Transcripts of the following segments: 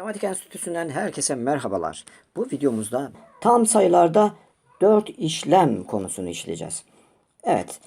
Matematik Enstitüsü'nden herkese merhabalar. Bu videomuzda tam sayılarda 4 işlem konusunu işleyeceğiz. Evet,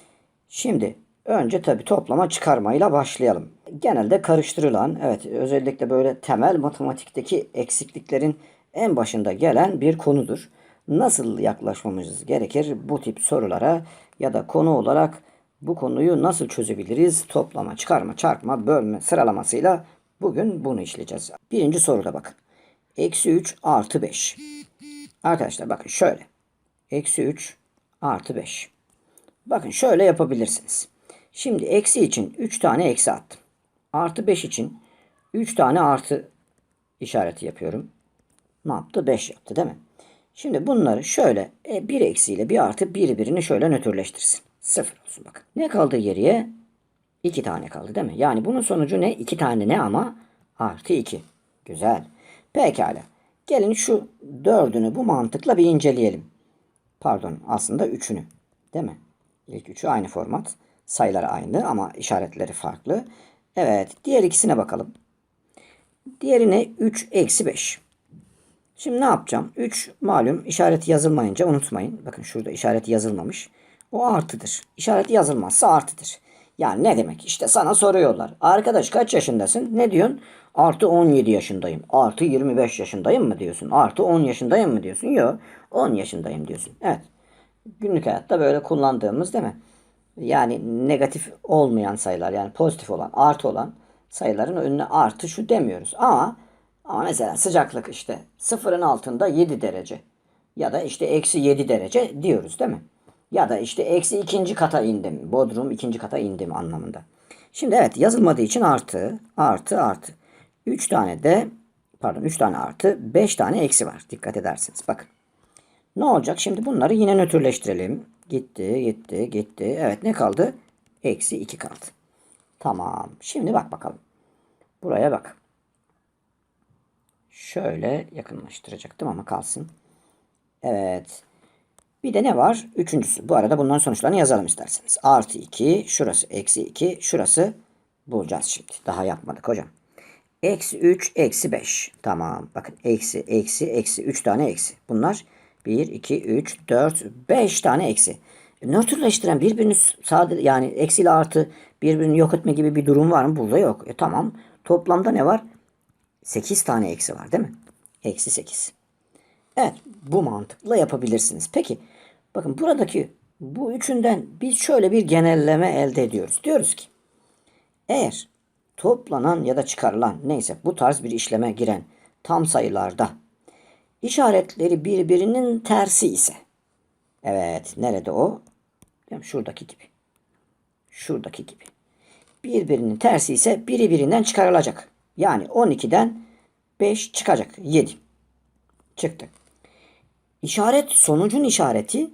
şimdi önce tabi toplama çıkarmayla başlayalım. Genelde karıştırılan, evet özellikle böyle temel matematikteki eksikliklerin en başında gelen bir konudur. Nasıl yaklaşmamız gerekir bu tip sorulara ya da konu olarak bu konuyu nasıl çözebiliriz? Toplama, çıkarma, çarpma, bölme sıralamasıyla bugün bunu işleyeceğiz. Birinci soruda bakın. Eksi 3 artı 5. Arkadaşlar bakın şöyle. Eksi 3 artı 5. Bakın şöyle yapabilirsiniz. Şimdi eksi için 3 tane eksi attım. Artı 5 için 3 tane artı işareti yapıyorum. Ne yaptı? 5 yaptı değil mi? Şimdi bunları şöyle e, bir eksiyle bir artı birbirini şöyle nötrleştirsin. Sıfır olsun bakın. Ne kaldı geriye? 2 tane kaldı değil mi? Yani bunun sonucu ne? 2 tane ne ama? Artı 2. Güzel. Pekala. Gelin şu dördünü bu mantıkla bir inceleyelim. Pardon aslında üçünü. Değil mi? İlk üçü aynı format. Sayılar aynı ama işaretleri farklı. Evet. Diğer ikisine bakalım. Diğerine 3 eksi 5. Şimdi ne yapacağım? 3 malum işareti yazılmayınca unutmayın. Bakın şurada işareti yazılmamış. O artıdır. İşareti yazılmazsa artıdır. Yani ne demek? İşte sana soruyorlar. Arkadaş kaç yaşındasın? Ne diyorsun? Artı 17 yaşındayım. Artı 25 yaşındayım mı diyorsun? Artı 10 yaşındayım mı diyorsun? Yok. 10 yaşındayım diyorsun. Evet. Günlük hayatta böyle kullandığımız değil mi? Yani negatif olmayan sayılar yani pozitif olan artı olan sayıların önüne artı şu demiyoruz. Ama ama mesela sıcaklık işte sıfırın altında 7 derece ya da işte eksi 7 derece diyoruz değil mi? Ya da işte eksi ikinci kata indim. Bodrum ikinci kata indim anlamında. Şimdi evet yazılmadığı için artı, artı, artı. 3 tane de pardon 3 tane artı 5 tane eksi var. Dikkat edersiniz. Bakın. Ne olacak? Şimdi bunları yine nötrleştirelim. Gitti, gitti, gitti. Evet ne kaldı? Eksi 2 kaldı. Tamam. Şimdi bak bakalım. Buraya bak. Şöyle yakınlaştıracaktım ama kalsın. Evet. Bir de ne var? Üçüncüsü. Bu arada bunların sonuçlarını yazalım isterseniz. Artı 2, şurası eksi 2, şurası bulacağız şimdi. Daha yapmadık hocam. Eksi 3, eksi 5. Tamam. Bakın eksi, eksi, eksi. 3 tane eksi. Bunlar 1, 2, 3, 4, 5 tane eksi. Nötrleştiren birbirini sadece yani eksi ile artı birbirini yok etme gibi bir durum var mı? Burada yok. E tamam. Toplamda ne var? 8 tane eksi var değil mi? Eksi 8. Evet bu mantıkla yapabilirsiniz. Peki bakın buradaki bu üçünden biz şöyle bir genelleme elde ediyoruz. Diyoruz ki eğer toplanan ya da çıkarılan neyse bu tarz bir işleme giren tam sayılarda işaretleri birbirinin tersi ise evet nerede o? Şuradaki gibi. Şuradaki gibi. Birbirinin tersi ise biri birinden çıkarılacak. Yani 12'den 5 çıkacak. 7. Çıktı. İşaret sonucun işareti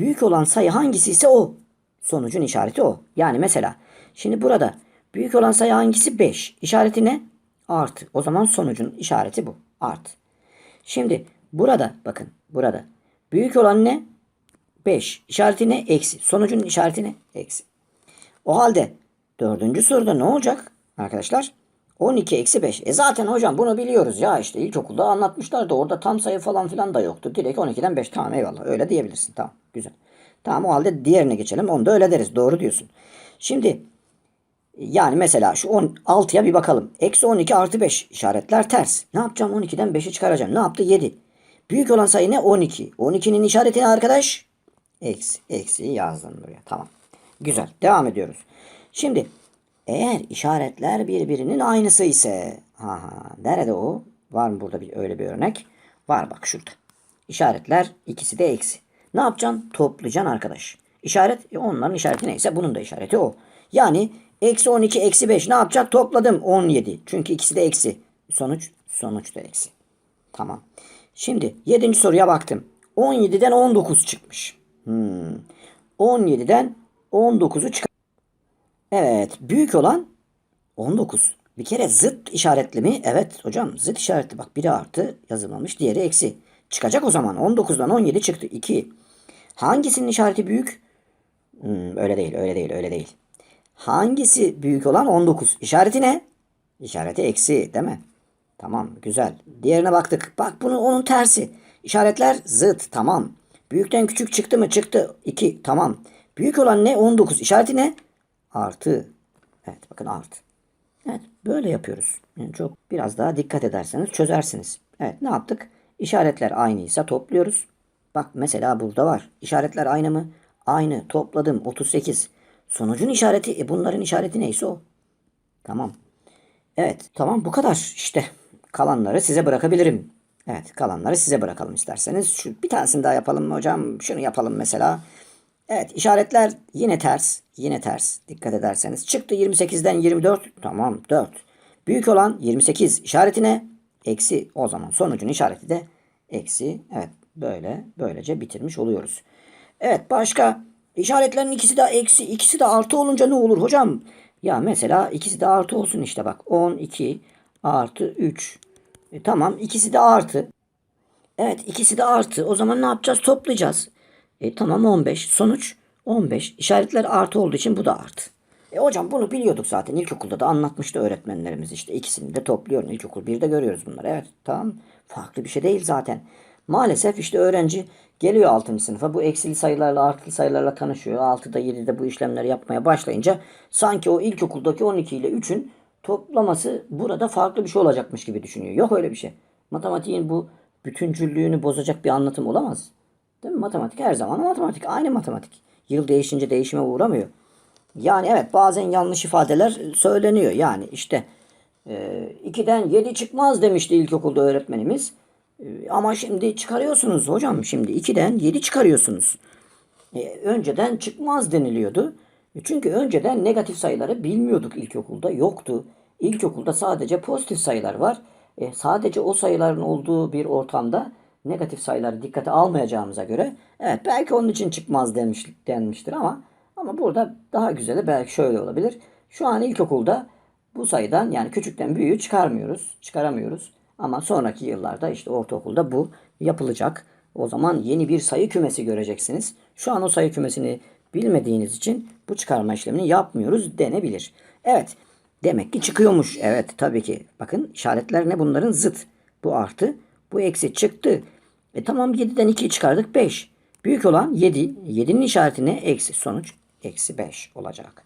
büyük olan sayı hangisi ise o. Sonucun işareti o. Yani mesela şimdi burada büyük olan sayı hangisi? 5. İşareti ne? Artı. O zaman sonucun işareti bu. Artı. Şimdi burada bakın burada büyük olan ne? 5. İşareti ne? Eksi. Sonucun işareti ne? Eksi. O halde dördüncü soruda ne olacak arkadaşlar? 12 eksi 5. E zaten hocam bunu biliyoruz ya işte ilkokulda anlatmışlardı. Orada tam sayı falan filan da yoktu. Direkt 12'den 5 tamam eyvallah öyle diyebilirsin. Tamam güzel. Tamam o halde diğerine geçelim. Onu da öyle deriz. Doğru diyorsun. Şimdi yani mesela şu 16'ya bir bakalım. Eksi 12 artı 5 işaretler ters. Ne yapacağım? 12'den 5'i çıkaracağım. Ne yaptı? 7. Büyük olan sayı ne? 12. 12'nin işareti ne arkadaş? Eksi. Eksi yazdım buraya. Tamam. Güzel. Devam ediyoruz. Şimdi eğer işaretler birbirinin aynısı ise ha nerede o? Var mı burada bir öyle bir örnek? Var bak şurada. İşaretler ikisi de eksi. Ne yapacaksın? Toplayacaksın arkadaş. İşaret e onların işareti neyse bunun da işareti o. Yani eksi 12 eksi 5 ne yapacak? Topladım 17. Çünkü ikisi de eksi. Sonuç sonuç da eksi. Tamam. Şimdi 7. soruya baktım. 17'den 19 çıkmış. Hmm. 17'den 19'u çıkar. Evet. Büyük olan 19. Bir kere zıt işaretli mi? Evet hocam zıt işaretli. Bak biri artı yazılmamış. Diğeri eksi. Çıkacak o zaman. 19'dan 17 çıktı. 2. Hangisinin işareti büyük? Hmm, öyle değil. Öyle değil. Öyle değil. Hangisi büyük olan? 19. İşareti ne? İşareti eksi değil mi? Tamam güzel. Diğerine baktık. Bak bunu onun tersi. İşaretler zıt. Tamam. Büyükten küçük çıktı mı? Çıktı. 2. Tamam. Büyük olan ne? 19. İşareti ne? Artı. Evet bakın artı. Evet böyle yapıyoruz. Yani çok biraz daha dikkat ederseniz çözersiniz. Evet ne yaptık? İşaretler aynıysa topluyoruz. Bak mesela burada var. İşaretler aynı mı? Aynı. Topladım 38. Sonucun işareti e bunların işareti neyse o. Tamam. Evet tamam bu kadar işte. Kalanları size bırakabilirim. Evet kalanları size bırakalım isterseniz. Şu bir tanesini daha yapalım mı hocam? Şunu yapalım mesela. Evet işaretler yine ters. Yine ters. Dikkat ederseniz. Çıktı 28'den 24. Tamam 4. Büyük olan 28 işaretine eksi. O zaman sonucun işareti de eksi. Evet böyle böylece bitirmiş oluyoruz. Evet başka işaretlerin ikisi de eksi ikisi de artı olunca ne olur hocam? Ya mesela ikisi de artı olsun işte bak 12 artı 3. E, tamam ikisi de artı. Evet ikisi de artı. O zaman ne yapacağız? Toplayacağız. E, tamam 15. Sonuç 15. İşaretler artı olduğu için bu da artı. E hocam bunu biliyorduk zaten. İlkokulda da anlatmıştı öğretmenlerimiz işte. ikisini de topluyorum. İlkokul 1'de görüyoruz bunları. Evet tamam. Farklı bir şey değil zaten. Maalesef işte öğrenci geliyor 6. sınıfa. Bu eksili sayılarla artılı sayılarla tanışıyor. 6'da 7'de bu işlemleri yapmaya başlayınca sanki o ilkokuldaki 12 ile 3'ün toplaması burada farklı bir şey olacakmış gibi düşünüyor. Yok öyle bir şey. Matematiğin bu bütüncüllüğünü bozacak bir anlatım olamaz. Değil mi? Matematik her zaman matematik. Aynı matematik. Yıl değişince değişime uğramıyor. Yani evet bazen yanlış ifadeler söyleniyor. Yani işte e, 2'den 7 çıkmaz demişti ilkokulda öğretmenimiz. E, ama şimdi çıkarıyorsunuz hocam. Şimdi 2'den 7 çıkarıyorsunuz. E, önceden çıkmaz deniliyordu. E, çünkü önceden negatif sayıları bilmiyorduk ilkokulda. Yoktu. İlkokulda sadece pozitif sayılar var. E, sadece o sayıların olduğu bir ortamda negatif sayıları dikkate almayacağımıza göre evet belki onun için çıkmaz demiş, denmiştir ama ama burada daha güzeli belki şöyle olabilir. Şu an ilkokulda bu sayıdan yani küçükten büyüğü çıkarmıyoruz, çıkaramıyoruz. Ama sonraki yıllarda işte ortaokulda bu yapılacak. O zaman yeni bir sayı kümesi göreceksiniz. Şu an o sayı kümesini bilmediğiniz için bu çıkarma işlemini yapmıyoruz denebilir. Evet. Demek ki çıkıyormuş. Evet tabii ki. Bakın işaretler ne bunların zıt. Bu artı. Bu eksi çıktı. E tamam 7'den 2'yi çıkardık 5. Büyük olan 7. 7'nin işareti ne? Eksi. Sonuç eksi 5 olacak.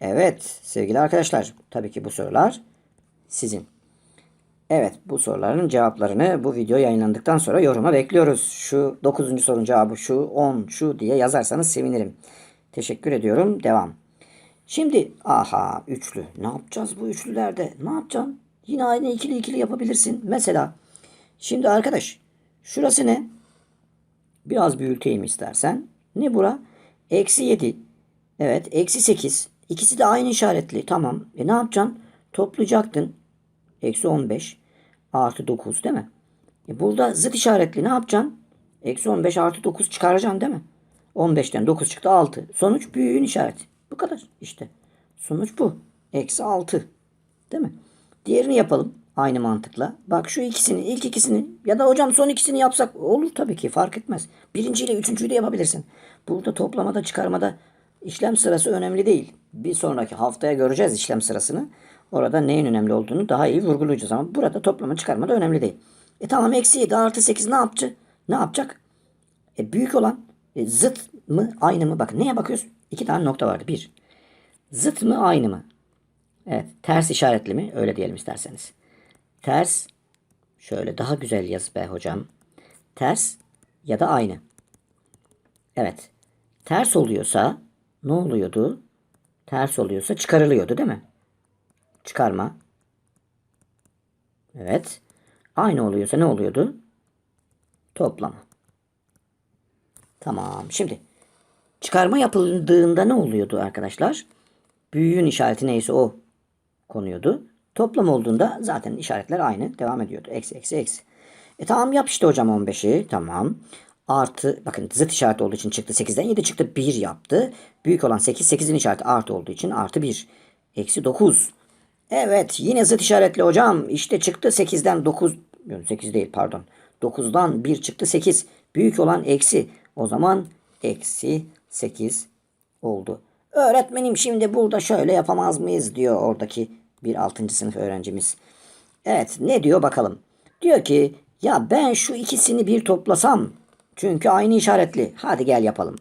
Evet sevgili arkadaşlar. Tabii ki bu sorular sizin. Evet bu soruların cevaplarını bu video yayınlandıktan sonra yoruma bekliyoruz. Şu 9. sorunun cevabı şu 10 şu diye yazarsanız sevinirim. Teşekkür ediyorum. Devam. Şimdi aha üçlü. Ne yapacağız bu üçlülerde? Ne yapacaksın? Yine aynı ikili ikili yapabilirsin. Mesela şimdi arkadaş şurası ne? Biraz büyüteyim istersen. Ne bura? Eksi 7. Evet eksi 8. İkisi de aynı işaretli. Tamam. E ne yapacaksın? Toplayacaktın. Eksi 15 artı 9 değil mi? E burada zıt işaretli ne yapacaksın? Eksi 15 artı 9 çıkaracaksın değil mi? 15'ten 9 çıktı 6. Sonuç büyüğün işareti. Bu kadar işte. Sonuç bu. Eksi 6. Değil mi? Diğerini yapalım. Aynı mantıkla. Bak şu ikisini, ilk ikisini ya da hocam son ikisini yapsak olur tabii ki fark etmez. Birinciyle üçüncüyü de yapabilirsin. Burada toplamada çıkarmada işlem sırası önemli değil. Bir sonraki haftaya göreceğiz işlem sırasını. Orada neyin önemli olduğunu daha iyi vurgulayacağız ama burada toplama çıkarma da önemli değil. E tamam eksi 7 artı 8 ne yapacak? Ne yapacak? E büyük olan e, zıt mı aynı mı? Bakın neye bakıyoruz? İki tane nokta vardı. Bir. Zıt mı aynı mı? Evet. Ters işaretli mi? Öyle diyelim isterseniz. Ters. Şöyle daha güzel yaz be hocam. Ters ya da aynı. Evet. Ters oluyorsa ne oluyordu? Ters oluyorsa çıkarılıyordu değil mi? Çıkarma. Evet. Aynı oluyorsa ne oluyordu? Toplama. Tamam. Şimdi çıkarma yapıldığında ne oluyordu arkadaşlar? Büyüğün işareti neyse o konuyordu. Toplam olduğunda zaten işaretler aynı devam ediyordu. Eksi eksi eksi. E tamam yap işte hocam 15'i. Tamam. Artı bakın zıt işareti olduğu için çıktı 8'den 7 çıktı 1 yaptı. Büyük olan 8 8'in işareti artı olduğu için artı 1. Eksi 9. Evet yine zıt işaretli hocam. İşte çıktı 8'den 9. Yok, 8 değil pardon. 9'dan 1 çıktı 8. Büyük olan eksi. O zaman eksi 8 oldu. Öğretmenim şimdi burada şöyle yapamaz mıyız diyor oradaki bir 6. sınıf öğrencimiz. Evet ne diyor bakalım. Diyor ki ya ben şu ikisini bir toplasam. Çünkü aynı işaretli. Hadi gel yapalım.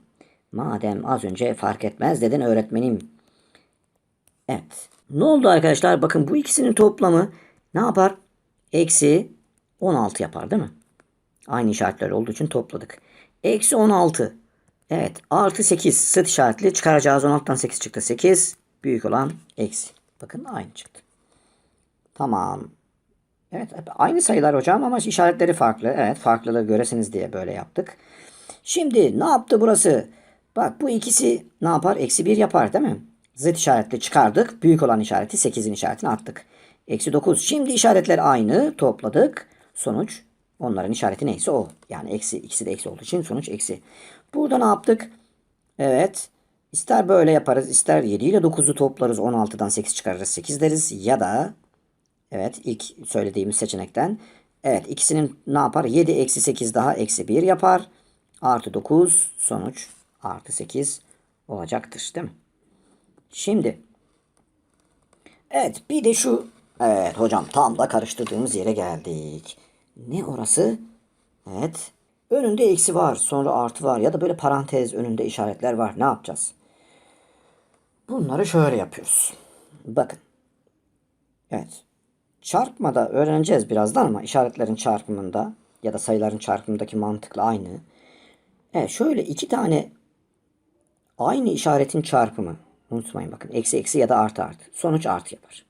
Madem az önce fark etmez dedin öğretmenim. Evet. Ne oldu arkadaşlar? Bakın bu ikisinin toplamı ne yapar? Eksi 16 yapar değil mi? Aynı işaretler olduğu için topladık. Eksi 16. Evet. Artı 8. Sıt işaretli. Çıkaracağız 16'dan 8 çıktı. 8. Büyük olan eksi. Bakın aynı çıktı. Tamam. Evet. Aynı sayılar hocam ama işaretleri farklı. Evet. Farklılığı göresiniz diye böyle yaptık. Şimdi ne yaptı burası? Bak bu ikisi ne yapar? Eksi 1 yapar değil mi? Zıt işaretli çıkardık. Büyük olan işareti 8'in işaretini attık. Eksi 9. Şimdi işaretler aynı. Topladık. Sonuç onların işareti neyse o. Yani eksi. ikisi de eksi olduğu için sonuç eksi. Burada ne yaptık? Evet. İster böyle yaparız. ister 7 ile 9'u toplarız. 16'dan 8 çıkarırız. 8 deriz. Ya da Evet ilk söylediğimiz seçenekten. Evet ikisinin ne yapar? 7 eksi 8 daha eksi 1 yapar. Artı 9 sonuç artı 8 olacaktır değil mi? Şimdi evet bir de şu evet hocam tam da karıştırdığımız yere geldik. Ne orası? Evet önünde eksi var sonra artı var ya da böyle parantez önünde işaretler var. Ne yapacağız? Bunları şöyle yapıyoruz. Bakın. Evet. Çarpmada öğreneceğiz birazdan ama işaretlerin çarpımında ya da sayıların çarpımındaki mantıkla aynı. Evet şöyle iki tane aynı işaretin çarpımı. Unutmayın bakın eksi eksi ya da artı artı. Sonuç artı yapar.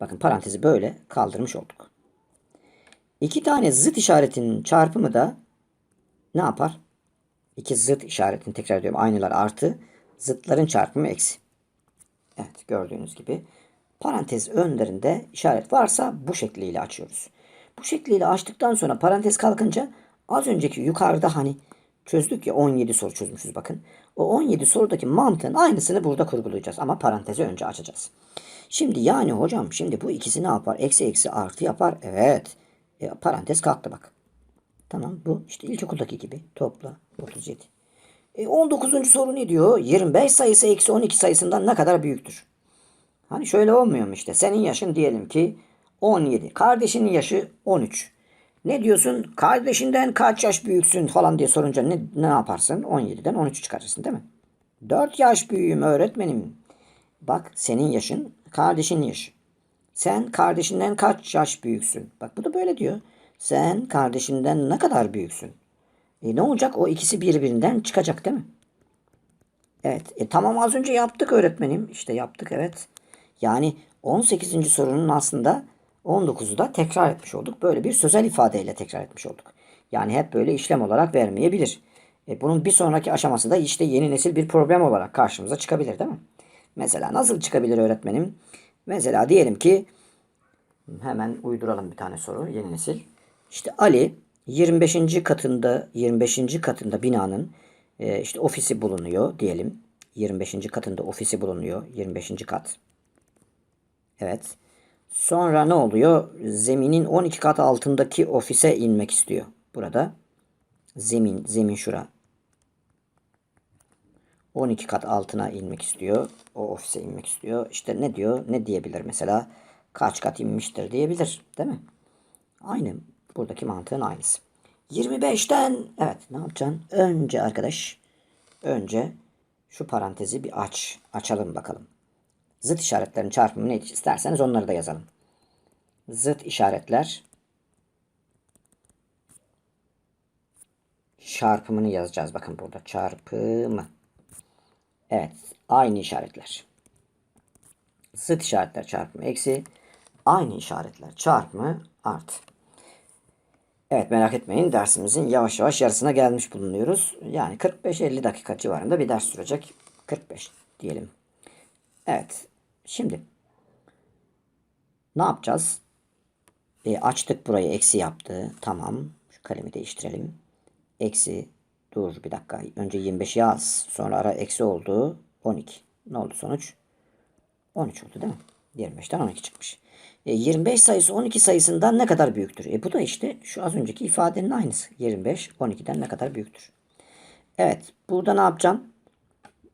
Bakın parantezi böyle kaldırmış olduk. İki tane zıt işaretin çarpımı da ne yapar? İki zıt işaretin tekrar ediyorum aynılar artı zıtların çarpımı eksi. Evet gördüğünüz gibi parantez önlerinde işaret varsa bu şekliyle açıyoruz. Bu şekliyle açtıktan sonra parantez kalkınca az önceki yukarıda hani çözdük ya 17 soru çözmüşüz bakın. O 17 sorudaki mantığın aynısını burada kurgulayacağız ama parantezi önce açacağız. Şimdi yani hocam şimdi bu ikisi ne yapar? Eksi eksi artı yapar. Evet. E, parantez kalktı bak. Tamam bu işte ilkokuldaki gibi topla 37. E, 19. soru ne diyor? 25 sayısı eksi 12 sayısından ne kadar büyüktür? Hani şöyle olmuyor mu işte? Senin yaşın diyelim ki 17. Kardeşinin yaşı 13. Ne diyorsun? Kardeşinden kaç yaş büyüksün falan diye sorunca ne, ne yaparsın? 17'den 13 çıkarırsın değil mi? 4 yaş büyüğüm öğretmenim. Bak senin yaşın kardeşinin yaşı. Sen kardeşinden kaç yaş büyüksün? Bak bu da böyle diyor. Sen kardeşinden ne kadar büyüksün? E ne olacak? O ikisi birbirinden çıkacak değil mi? Evet. E, tamam az önce yaptık öğretmenim. İşte yaptık evet. Yani 18. sorunun aslında 19'u da tekrar etmiş olduk. Böyle bir sözel ifadeyle tekrar etmiş olduk. Yani hep böyle işlem olarak vermeyebilir. E, bunun bir sonraki aşaması da işte yeni nesil bir problem olarak karşımıza çıkabilir değil mi? Mesela nasıl çıkabilir öğretmenim? Mesela diyelim ki hemen uyduralım bir tane soru yeni nesil. İşte Ali 25. katında 25. katında binanın e, işte ofisi bulunuyor diyelim. 25. katında ofisi bulunuyor. 25. kat. Evet. Sonra ne oluyor? Zeminin 12 kat altındaki ofise inmek istiyor. Burada zemin, zemin şura. 12 kat altına inmek istiyor. O ofise inmek istiyor. İşte ne diyor? Ne diyebilir mesela? Kaç kat inmiştir diyebilir. Değil mi? Aynı. Buradaki mantığın aynısı. 25'ten evet ne yapacaksın? Önce arkadaş önce şu parantezi bir aç. Açalım bakalım. Zıt işaretlerin çarpımı ne isterseniz onları da yazalım. Zıt işaretler çarpımını yazacağız. Bakın burada çarpımı. Evet. Aynı işaretler. Zıt işaretler çarpımı eksi. Aynı işaretler çarpımı artı. Evet merak etmeyin dersimizin yavaş yavaş yarısına gelmiş bulunuyoruz. Yani 45-50 dakika civarında bir ders sürecek. 45 diyelim. Evet. Şimdi ne yapacağız? E, açtık burayı eksi yaptı. Tamam. Şu kalemi değiştirelim. Eksi. Dur bir dakika. Önce 25 yaz. Sonra ara eksi oldu. 12. Ne oldu sonuç? 13 oldu değil mi? 25'ten 12 çıkmış. E, 25 sayısı 12 sayısından ne kadar büyüktür? E, bu da işte şu az önceki ifadenin aynısı. 25 12'den ne kadar büyüktür? Evet. Burada ne yapacağım?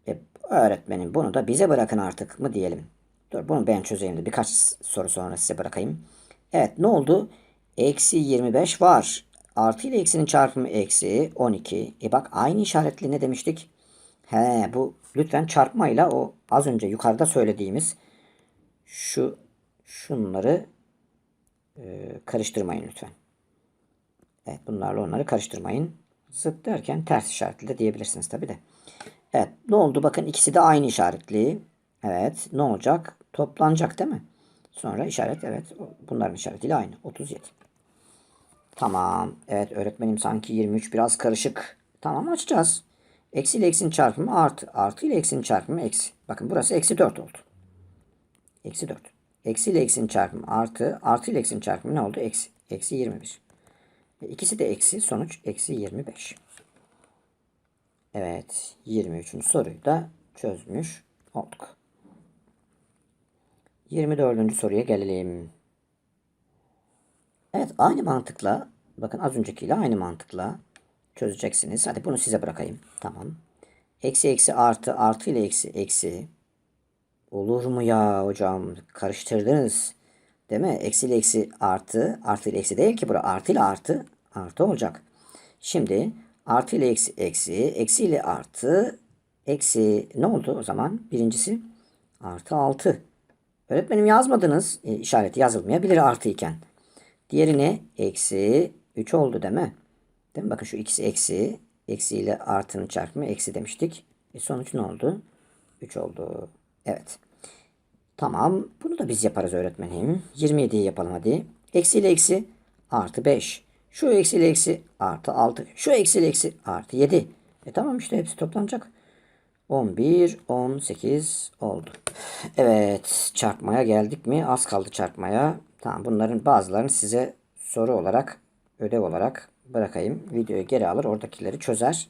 E, öğretmenim bunu da bize bırakın artık mı diyelim. Dur bunu ben çözeyim de birkaç soru sonra size bırakayım. Evet ne oldu? Eksi 25 var. Artı ile eksinin çarpımı eksi 12. E bak aynı işaretli ne demiştik? He bu lütfen çarpmayla o az önce yukarıda söylediğimiz şu şunları e, karıştırmayın lütfen. Evet bunlarla onları karıştırmayın. Zıt derken ters işaretli de diyebilirsiniz tabi de. Evet ne oldu? Bakın ikisi de aynı işaretli. Evet ne olacak? Toplanacak değil mi? Sonra işaret evet bunların işaretiyle aynı. 37. Tamam. Evet öğretmenim sanki 23 biraz karışık. Tamam açacağız. Eksi ile eksinin çarpımı artı. Artı ile eksinin çarpımı eksi. Bakın burası eksi 4 oldu. Eksi 4. Eksi ile eksinin çarpımı artı. Artı ile eksinin çarpımı ne oldu? Eksi. Eksi 21. E, İkisi de eksi. Sonuç eksi 25. Evet. 23. soruyu da çözmüş olduk. 24. soruya gelelim. Evet aynı mantıkla bakın az öncekiyle aynı mantıkla çözeceksiniz. Hadi bunu size bırakayım. Tamam. Eksi eksi artı artı ile eksi eksi. Olur mu ya hocam? Karıştırdınız. Değil mi? Eksi ile eksi artı. Artı ile eksi değil ki bura. Artı ile artı. Artı olacak. Şimdi artı ile eksi eksi. Eksi ile artı. Eksi ne oldu o zaman? Birincisi artı altı. Öğretmenim yazmadınız. E, işareti yazılmayabilir artı iken. Diğerine eksi 3 oldu değil mi? Değil mi? Bakın şu ikisi eksi. Eksi ile artının çarpımı eksi demiştik. E sonuç ne oldu? 3 oldu. Evet. Tamam. Bunu da biz yaparız öğretmenim. 27'yi yapalım hadi. Eksi ile eksi artı 5. Şu eksi ile eksi artı 6. Şu eksi ile eksi artı 7. E tamam işte hepsi toplanacak. 11, 18 oldu. Evet çarpmaya geldik mi? Az kaldı çarpmaya. Tamam bunların bazılarını size soru olarak ödev olarak bırakayım. Videoyu geri alır oradakileri çözer.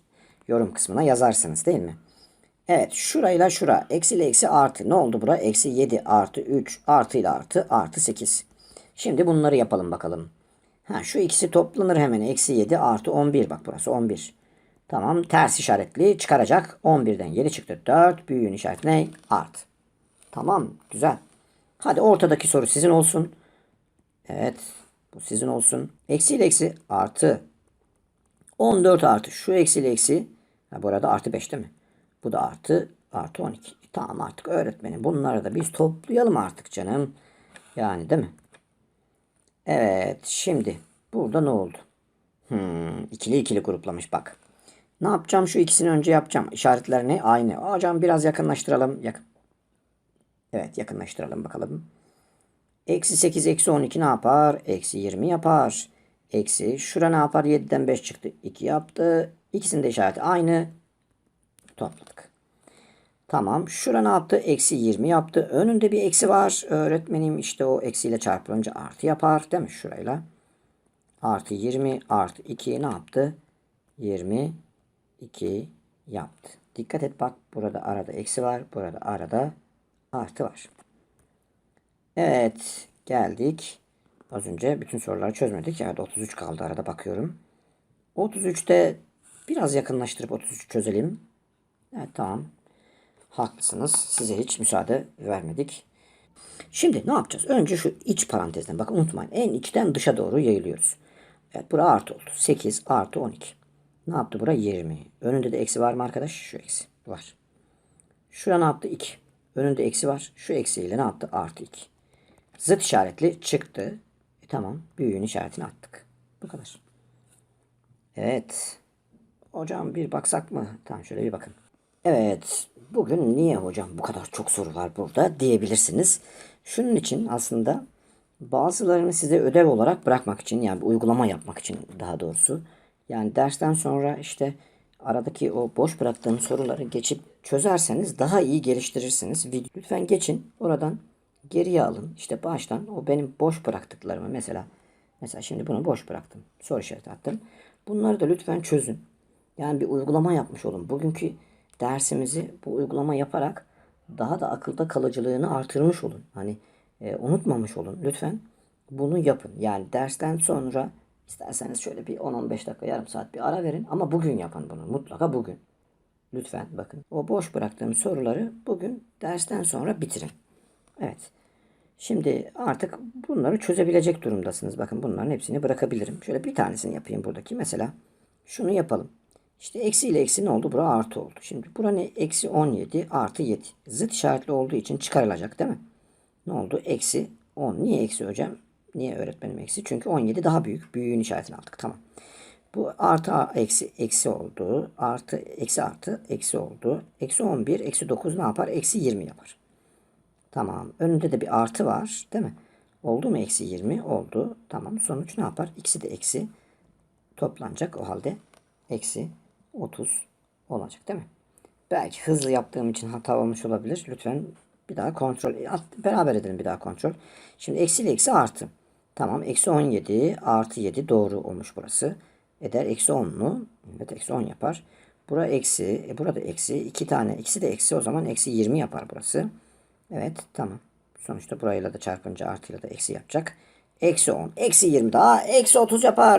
Yorum kısmına yazarsınız değil mi? Evet şurayla şura. Eksi ile eksi artı. Ne oldu bura? Eksi 7 artı 3 artı ile artı artı 8. Şimdi bunları yapalım bakalım. Ha, şu ikisi toplanır hemen. Eksi 7 artı 11. Bak burası 11. Tamam ters işaretli çıkaracak. 11'den 7 çıktı 4. Büyüğün işareti ne? Art. Tamam güzel. Hadi ortadaki soru sizin olsun. Evet bu sizin olsun. Eksi ile eksi artı. 14 artı şu eksi ile eksi. Ha, bu arada artı 5 değil mi? Bu da artı artı 12. E, tamam artık öğretmenim bunları da biz toplayalım artık canım. Yani değil mi? Evet şimdi burada ne oldu? Hmm, ikili ikili gruplamış bak. Ne yapacağım? Şu ikisini önce yapacağım. İşaretler ne? Aynı. Hocam biraz yakınlaştıralım. Yakın. Evet yakınlaştıralım bakalım. Eksi 8 eksi 12 ne yapar? Eksi 20 yapar. Eksi şura ne yapar? 7'den 5 çıktı. 2 yaptı. İkisinin de işareti aynı. Topladık. Tamam. Şura ne yaptı? Eksi 20 yaptı. Önünde bir eksi var. Öğretmenim işte o eksiyle çarpılınca artı yapar. Değil mi? Şurayla. Artı 20 artı 2 ne yaptı? 20 2 yaptı. Dikkat et bak burada arada eksi var. Burada arada artı var. Evet geldik. Az önce bütün soruları çözmedik. Evet 33 kaldı arada bakıyorum. 33'te biraz yakınlaştırıp 33 çözelim. Evet tamam. Haklısınız. Size hiç müsaade vermedik. Şimdi ne yapacağız? Önce şu iç parantezden bakın unutmayın. En içten dışa doğru yayılıyoruz. Evet bura artı oldu. 8 artı 12. Ne yaptı bura? 20. Önünde de eksi var mı arkadaş? Şu eksi. Var. Şura ne yaptı? 2. Önünde eksi var. Şu eksiyle ne yaptı? Artı 2. Zıt işaretli çıktı. E, tamam. Büyüğün işaretini attık. Bu kadar. Evet. Hocam bir baksak mı? Tamam şöyle bir bakın. Evet. Bugün niye hocam bu kadar çok soru var burada diyebilirsiniz. Şunun için aslında bazılarını size ödev olarak bırakmak için yani uygulama yapmak için daha doğrusu. Yani dersten sonra işte aradaki o boş bıraktığım soruları geçip çözerseniz daha iyi geliştirirsiniz. Lütfen geçin oradan geriye alın. İşte baştan o benim boş bıraktıklarımı mesela mesela şimdi bunu boş bıraktım. Soru işareti attım. Bunları da lütfen çözün. Yani bir uygulama yapmış olun. Bugünkü dersimizi bu uygulama yaparak daha da akılda kalıcılığını artırmış olun. Hani e, unutmamış olun. Lütfen bunu yapın. Yani dersten sonra isterseniz şöyle bir 10-15 dakika yarım saat bir ara verin. Ama bugün yapın bunu. Mutlaka bugün. Lütfen bakın. O boş bıraktığım soruları bugün dersten sonra bitirin. Evet. Şimdi artık bunları çözebilecek durumdasınız. Bakın bunların hepsini bırakabilirim. Şöyle bir tanesini yapayım buradaki. Mesela şunu yapalım. İşte eksi ile eksi ne oldu? Bura artı oldu. Şimdi bura ne? Eksi 17 artı 7. Zıt işaretli olduğu için çıkarılacak değil mi? Ne oldu? Eksi 10. Niye eksi hocam? Niye öğretmenim eksi? Çünkü 17 daha büyük. Büyüğün işaretini aldık. Tamam. Bu artı eksi eksi oldu. Artı eksi artı eksi oldu. Eksi 11 eksi 9 ne yapar? Eksi 20 yapar. Tamam. Önünde de bir artı var. Değil mi? Oldu mu eksi 20? Oldu. Tamam. Sonuç ne yapar? İkisi de eksi toplanacak. O halde eksi 30 olacak değil mi? Belki hızlı yaptığım için hata olmuş olabilir. Lütfen bir daha kontrol. Beraber edelim bir daha kontrol. Şimdi eksi ile eksi artı. Tamam. Eksi 17 artı 7 doğru olmuş burası. Eder eksi 10 mu? Evet eksi 10 yapar. Bura eksi. E burada eksi. iki tane. ikisi de eksi. O zaman eksi 20 yapar burası. Evet tamam. Sonuçta burayla da çarpınca artıyla da eksi yapacak. Eksi 10. Eksi 20 daha. Eksi 30 yapar.